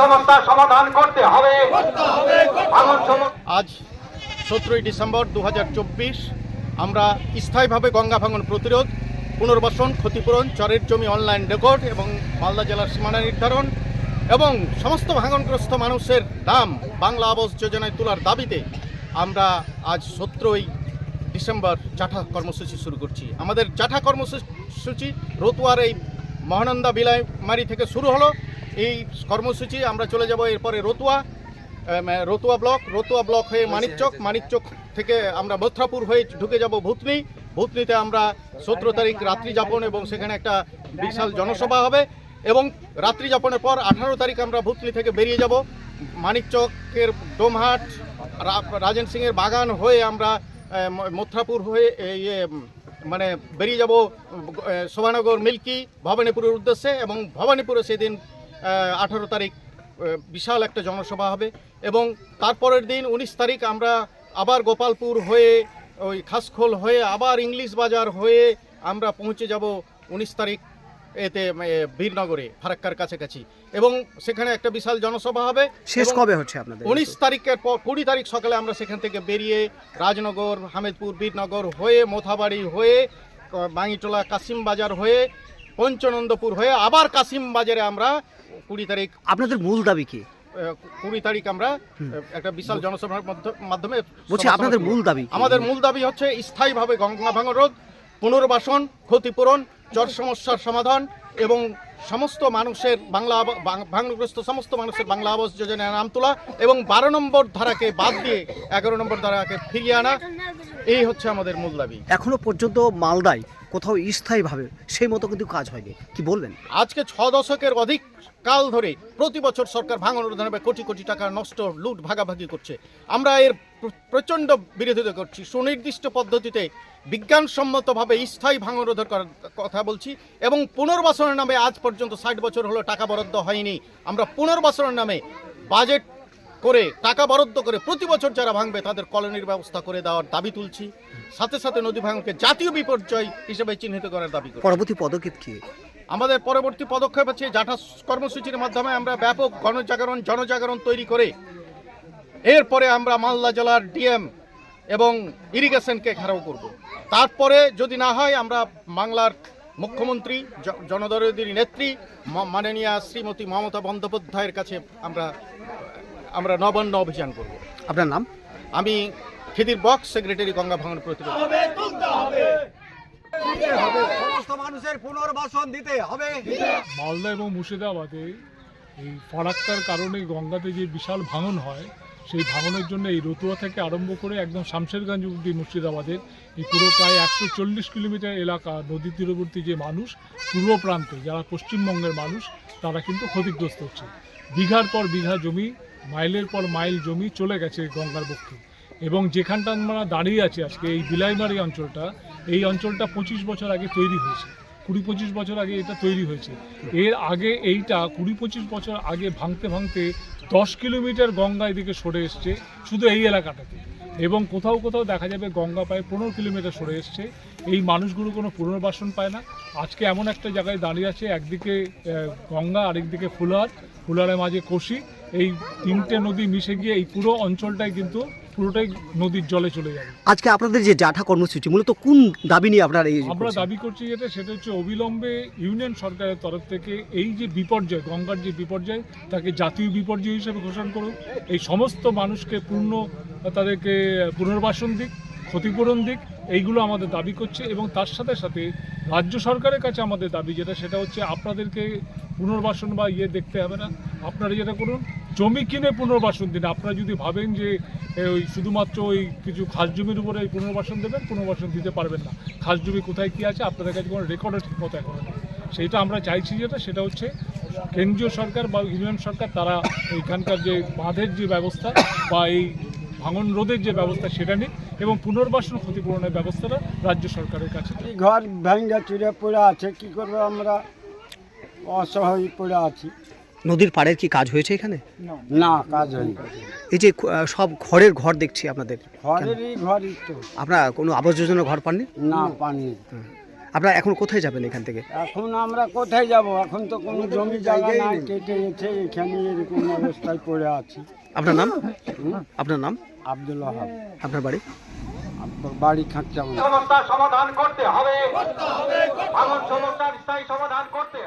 সমস্যার সমাধান করতে হবে। আজ সতেরোই ডিসেম্বর দু হাজার চব্বিশ আমরা স্থায়ীভাবে গঙ্গা ভাঙন প্রতিরোধ পুনর্বাসন ক্ষতিপূরণ চরের জমি অনলাইন রেকর্ড এবং মালদা জেলার সীমানা নির্ধারণ এবং সমস্ত ভাঙনগ্রস্ত মানুষের দাম বাংলা আবাস যোজনায় তোলার দাবিতে আমরা আজ সতেরোই ডিসেম্বর জাঠা কর্মসূচি শুরু করছি। আমাদের জাঠা কর্মসূচি রতুয়ার এই মহানন্দা বিলাইমারি থেকে শুরু হলো। এই কর্মসূচি আমরা চলে যাব এরপরে রতুয়া রতুয়া ব্লক রতুয়া ব্লক হয়ে মানিকচক মানিকচক থেকে আমরা মথুরাপুর হয়ে ঢুকে যাব ভূতনি। ভূতনিতে আমরা সতেরো তারিখ রাত্রি যাপন এবং সেখানে একটা বিশাল জনসভা হবে এবং রাত্রি যাপনের পর আঠারো তারিখ আমরা ভূতনি থেকে বেরিয়ে যাব। মানিকচকের ডোমহাট রাজেন সিংয়ের বাগান হয়ে আমরা মথুরাপুর হয়ে ইয়ে মানে বেরিয়ে যাব শোভানগর মিল্কি ভবানীপুরের উদ্দেশ্যে এবং ভবানীপুরে সেদিন আঠারো তারিখ বিশাল একটা জনসভা হবে এবং তারপরের দিন উনিশ তারিখ আমরা আবার গোপালপুর হয়ে ওই খাসখোল হয়ে আবার ইংলিশ বাজার হয়ে আমরা পৌঁছে যাব উনিশ তারিখ এতে বীরনগরে ফারাক্কার কাছাকাছি। এবং সেখানে একটা বিশাল জনসভা হবে শেষ কবে হচ্ছে আপনাদের উনিশ তারিখের পর কুড়ি তারিখ সকালে আমরা সেখান থেকে বেরিয়ে রাজনগর হামেদপুর বীরনগর হয়ে মোথাবাড়ি হয়ে বাঙিটোলা কাশিম বাজার হয়ে পঞ্চনন্দপুর হয়ে আবার কাসিম বাজারে আমরা কুড়ি তারিখ আপনাদের মূল দাবি কি? কুড়ি তারিখ আমরা একটা বিশাল জনসভার মাধ্যমে বলছি আপনাদের মূল দাবি আমাদের মূল দাবি হচ্ছে স্থায়ীভাবে গঙ্গা ভাঙন রোধ পুনর্বাসন ক্ষতিপূরণ চর সমস্যার সমাধান এবং সমস্ত মানুষের বাংলা ভাঙনগ্রস্ত সমস্ত মানুষের বাংলা আবাস যোজনায় নাম তোলা এবং বারো নম্বর ধারাকে বাদ দিয়ে এগারো নম্বর ধারাকে ফিরিয়ে আনা। এই হচ্ছে আমাদের মূল দাবি। এখনও পর্যন্ত মালদায় কোথাও স্থায়ীভাবে সেই মতো কিন্তু কাজ হয়নি। কি বলবেন? আজকে ছ দশকের অধিক কাল ধরে প্রতি বছর সরকার ভাঙন রোধে কোটি কোটি টাকা নষ্ট লুট ভাগাভাগি করছে। আমরা এর প্র- প্রচণ্ড বিরোধিতা করছি। সুনির্দিষ্ট পদ্ধতিতে বিজ্ঞানসম্মতভাবে স্থায়ী ভাঙন রোধের করার কথা বলছি এবং পুনর্বাসনের নামে আজ পর্যন্ত ষাট বছর হলো টাকা বরাদ্দ হয়নি। আমরা পুনর্বাসনের নামে বাজেট করে টাকা বরাদ্দ করে প্রতি বছর যারা ভাঙবে তাদের কলোনির ব্যবস্থা করে দেওয়ার দাবি তুলছি। সাথে সাথে নদী ভাঙনকে জাতীয় বিপর্যয় হিসেবে চিহ্নিত করার দাবি করছি। পরবর্তী পদক্ষেপ কি? আমাদের পরবর্তী পদক্ষেপ হচ্ছে জাঠা কর্মসূচির মাধ্যমে আমরা ব্যাপক গণজাগরণ জনজাগরণ তৈরি করে এরপরে আমরা মালদা জেলার ডিএম এবং ইরিগেশনকে ঘেরাও করব। তারপরে যদি না হয় আমরা বাংলার মুখ্যমন্ত্রী জনদরদীর নেত্রী মাননীয়া শ্রীমতী মমতা বন্দ্যোপাধ্যায়ের কাছে আমরা আমরা নবান্ন অভিযান করব। আপনার নাম? আমি খিদির বক্স সেক্রেটারি গঙ্গা ভাঙন প্রতিরোধ। সমস্ত মানুষের পুনর্বাসন দিতে হবে। মালদা এবং মুর্শিদাবাদে এই ফারাক্কার কারণে গঙ্গাতে যে বিশাল ভাঙন হয় সেই ভাঙনের জন্য এই রতুয়া থেকে আরম্ভ করে একদম শামশেরগঞ্জ অব্দি মুর্শিদাবাদের এই পুরো প্রায় একশো চল্লিশ কিলোমিটার এলাকা নদী তীরবর্তী যে মানুষ পূর্ব প্রান্তে যারা পশ্চিমবঙ্গের মানুষ তারা কিন্তু ক্ষতিগ্রস্ত হচ্ছে। বিঘার পর বিঘা জমি মাইলের পর মাইল জমি চলে গেছে গঙ্গার পক্ষে এবং যেখানটা আমরা দাঁড়িয়ে আছি আজকে, এই বিলাইমারি অঞ্চলটা, এই অঞ্চলটা পঁচিশ বছর আগে তৈরি হয়েছে। কুড়ি পঁচিশ বছর আগে এটা তৈরি হয়েছে। এর আগে এইটা কুড়ি পঁচিশ বছর আগে ভাঙতে ভাঙতে দশ কিলোমিটার গঙ্গা এদিকে সরে এসছে, শুধু এই এলাকাটাতে। এবং কোথাও কোথাও দেখা যাবে গঙ্গা প্রায় পনেরো কিলোমিটার সরে এসছে। এই মানুষগুলো কোনো পুনর্বাসন পায় না। আজকে এমন একটা জায়গায় দাঁড়িয়ে আছে, একদিকে গঙ্গা, আরেকদিকে ফুলার। ফুলারের মাঝে কোশি। এই তিনটে নদী মিশে গিয়ে এই পুরো অঞ্চলটাই কিন্তু পুরোটাই নদীর জলে চলে যাবে। আজকে আপনাদের যে জাঠা কর্মসূচি মূলত কোন দাবি নিয়ে আপনারা এই আমরা দাবি করছি যেটা সেটা হচ্ছে অবিলম্বে ইউনিয়ন সরকারের তরফ থেকে এই যে বিপর্যয় গঙ্গার যে বিপর্যয় তাকে জাতীয় বিপর্যয় হিসেবে ঘোষণা করুন। এই সমস্ত মানুষকে পূর্ণ তাদেরকে পুনর্বাসন দিক ক্ষতিপূরণ দিক এইগুলো আমাদের দাবি করছে এবং তার সাথে সাথে রাজ্য সরকারের কাছে আমাদের দাবি যেটা সেটা হচ্ছে আপনাদেরকে পুনর্বাসন বা ইয়ে দেখতে হবে না। আপনারা যেটা করুন, জমি কিনে পুনর্বাসন দিন। আপনারা যদি ভাবেন যে ওই শুধুমাত্র ওই কিছু খাস জমির উপরে পুনর্বাসন দেবেন, পুনর্বাসন দিতে পারবেন না। খাস জমি কোথায় কী আছে, আপনাদের কাছে কোনো ঠিক মতো এখনও সেইটা আমরা চাইছি যেটা, সেটা হচ্ছে কেন্দ্রীয় সরকার বা ইউনিয়ন সরকার, তারা এইখানকার যে বাঁধের যে ব্যবস্থা বা এই ভাঙন রোধের যে ব্যবস্থা, সেটা নিক এবং পুনর্বাসন ক্ষতিপূরণের ব্যবস্থাটা রাজ্য সরকারের কাছে ঘর ভেঙ্গে চুরে পড়ে আছে, কি করব আমরা? অসহায় পড়ে আছি। নদীর পাড়ের কি কাজ হয়েছে এখানে? না কাজ হয়নি। এই যে আহ, সব ঘরের ঘর দেখছি আপনাদের। ঘরেরই ঘরই তো। আপনারা কোনো আবাস যোজনার ঘর পাননি? না পানি আপনারা এখন কোথায় যাবেন এখান থেকে? এখন আমরা কোথায় যাব? এখন তো কোনো জমি জায়গা নাই কেটে গেছে এখানে এরকম অবস্থায় পড়ে আছি। আপনার নাম? হুম? আপনার নাম? আব্দুল হাব আপনার বাড়ি? বাড়ি খাঁচা সমস্যার সমাধান করতে হবে। ভাঙন সমস্যার স্থায়ী সমাধান করতে